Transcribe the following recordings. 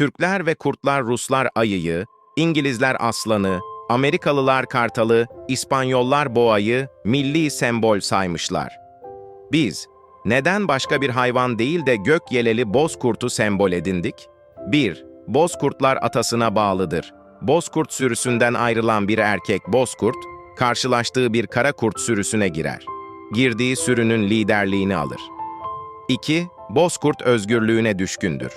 Türkler ve Kurtlar Ruslar ayıyı, İngilizler aslanı, Amerikalılar kartalı, İspanyollar boğayı milli sembol saymışlar. Biz, neden başka bir hayvan değil de gök yeleli bozkurtu sembol edindik? 1. Bozkurtlar atasına bağlıdır. Bozkurt sürüsünden ayrılan bir erkek bozkurt, karşılaştığı bir kara kurt sürüsüne girer. Girdiği sürünün liderliğini alır. 2. Bozkurt özgürlüğüne düşkündür.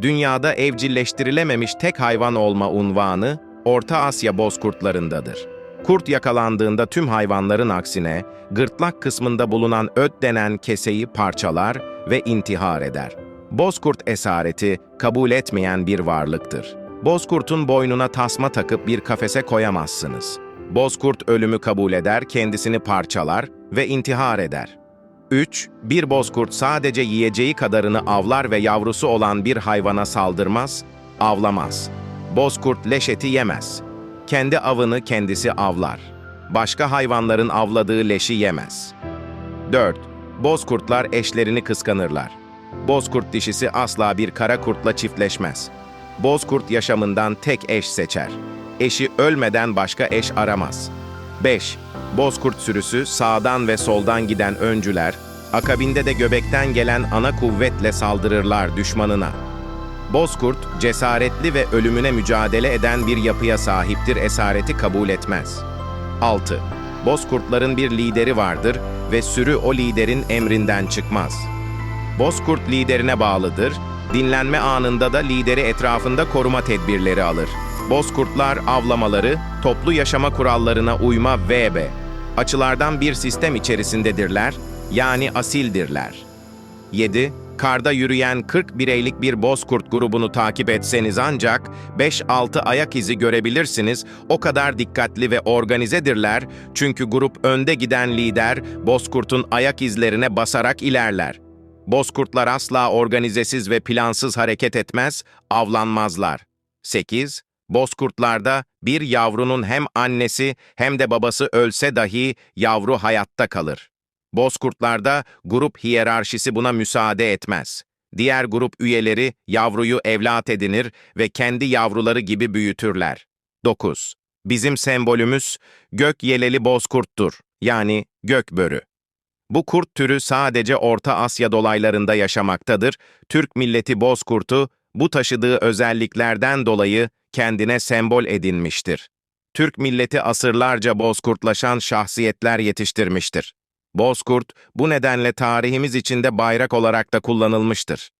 Dünyada evcilleştirilememiş tek hayvan olma unvanı Orta Asya bozkurtlarındadır. Kurt yakalandığında tüm hayvanların aksine gırtlak kısmında bulunan öt denen keseyi parçalar ve intihar eder. Bozkurt esareti kabul etmeyen bir varlıktır. Bozkurtun boynuna tasma takıp bir kafese koyamazsınız. Bozkurt ölümü kabul eder, kendisini parçalar ve intihar eder. 3. Bir bozkurt sadece yiyeceği kadarını avlar ve yavrusu olan bir hayvana saldırmaz, avlamaz. Bozkurt leş eti yemez. Kendi avını kendisi avlar. Başka hayvanların avladığı leşi yemez. 4. Bozkurtlar eşlerini kıskanırlar. Bozkurt dişisi asla bir kara kurtla çiftleşmez. Bozkurt yaşamından tek eş seçer. Eşi ölmeden başka eş aramaz. 5. Bozkurt sürüsü sağdan ve soldan giden öncüler, akabinde de göbekten gelen ana kuvvetle saldırırlar düşmanına. Bozkurt, cesaretli ve ölümüne mücadele eden bir yapıya sahiptir, esareti kabul etmez. 6. Bozkurtların bir lideri vardır ve sürü o liderin emrinden çıkmaz. Bozkurt liderine bağlıdır, dinlenme anında da lideri etrafında koruma tedbirleri alır. Bozkurtlar avlamaları, toplu yaşama kurallarına uyma VB. Açılardan bir sistem içerisindedirler, yani asildirler. 7. Karda yürüyen 40 bireylik bir bozkurt grubunu takip etseniz ancak 5-6 ayak izi görebilirsiniz. O kadar dikkatli ve organizedirler çünkü grup önde giden lider bozkurtun ayak izlerine basarak ilerler. Bozkurtlar asla organizesiz ve plansız hareket etmez, avlanmazlar. 8. Bozkurtlarda bir yavrunun hem annesi hem de babası ölse dahi yavru hayatta kalır. Bozkurtlarda grup hiyerarşisi buna müsaade etmez. Diğer grup üyeleri yavruyu evlat edinir ve kendi yavruları gibi büyütürler. 9. Bizim sembolümüz gök yeleli bozkurttur, yani gökbörü. Bu kurt türü sadece Orta Asya dolaylarında yaşamaktadır. Türk milleti bozkurtu bu taşıdığı özelliklerden dolayı kendine sembol edinmiştir. Türk milleti asırlarca bozkurtlaşan şahsiyetler yetiştirmiştir. Bozkurt bu nedenle tarihimiz içinde bayrak olarak da kullanılmıştır.